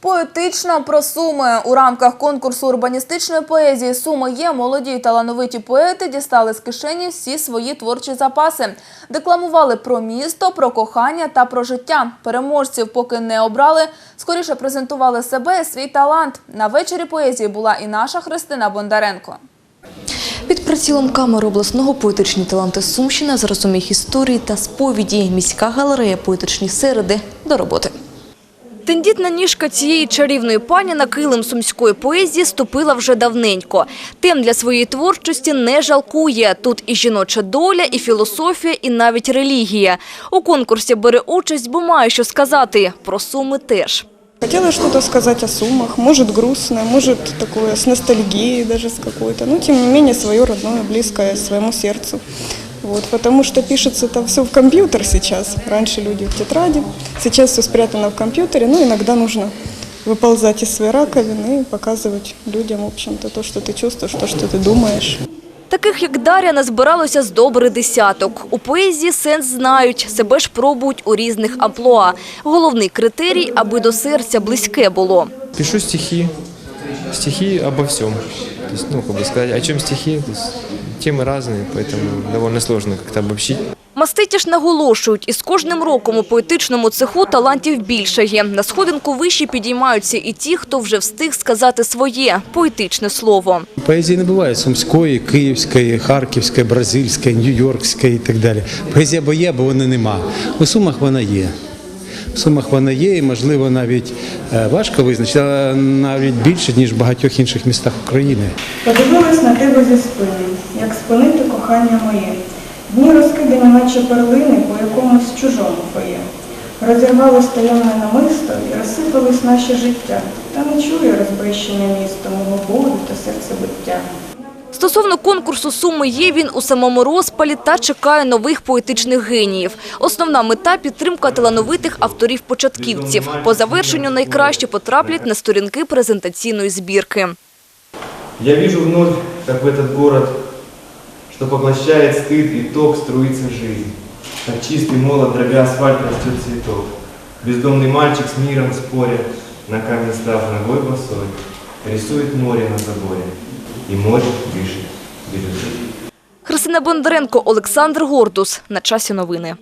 Поетично про Суми. У рамках конкурсу урбаністичної поезії Суми є молоді й талановиті поети дістали з кишені всі свої творчі запаси. Декламували про місто, про кохання та про життя. Переможців поки не обрали, скоріше презентували себе і свій талант. На вечорі поезії була і наша Христина Бондаренко. Під прицілом камери обласного поетичні таланти Сумщина зразом їх історії та сповіді. Міська галерея поетичні середи до роботи. Тендітна ніжка цієї чарівної пані на килим сумської поезії ступила вже давненько. Тем для своєї творчості не жалкує. Тут і жіноча доля, і філософія, і навіть релігія. У конкурсі бере участь, бо має що сказати. Про суми теж. Хотела что-то сказать о суммах, может грустное, может такое с ностальгией даже с какой-то, но тем не менее свое родное, близкое своему сердцу. Вот, потому что пишется это все в компьютер сейчас. Раньше люди в тетради, сейчас все спрятано в компьютере, но иногда нужно выползать из своей раковины и показывать людям, в общем-то, то, что ты чувствуешь, то, что ты думаешь. Таких, як Дар'я, назбиралося з добрий десяток. У поезії сенс знають, себе ж пробують у різних амплуа. Головний критерій, аби до серця близьке було. Пишу стихи, стихи обо всем. То есть, ну, как бы сказать, о чем стихи, то есть, темы разные, поэтому довольно сложно как-то обобщить. Маститі ж наголошують, із кожним роком у поетичному цеху талантів більшає. На сходинку вище підіймаються і ті, хто вже встиг сказати своє поетичне слово. Поезії не буває сумської, київської, харківської, бразильської, нью-йоркської і так далі. Поезія або є, або вона нема. У Сумах вона є. Сумах вона є, і можливо навіть е, важко визначити, але навіть більше, ніж в багатьох інших містах України. Подивилась на тебе зі спини, як спинити кохання моє. Дні розкидані, наче перлини по якомусь чужому фоє. Розірвалось таємне намисто і розсипались наші життя. Та не чує розбищення місто мого болю та серцебиття. Стосовно конкурсу «Суми є» він у самому розпалі та чекає нових поетичних геніїв. Основна мета – підтримка талановитих авторів-початківців. По завершенню найкраще потраплять на сторінки презентаційної збірки. Я вижу вновь, как в этот город, что поглощает стыд и ток, струится жизнь. Как чистый молот, дробя асфальт, растет цветок. Бездомный мальчик с миром споря, на камне став ногой босой, рисует море на заборе. И море більше. Христина Бондаренко, Олександр Гордус. На часі новини.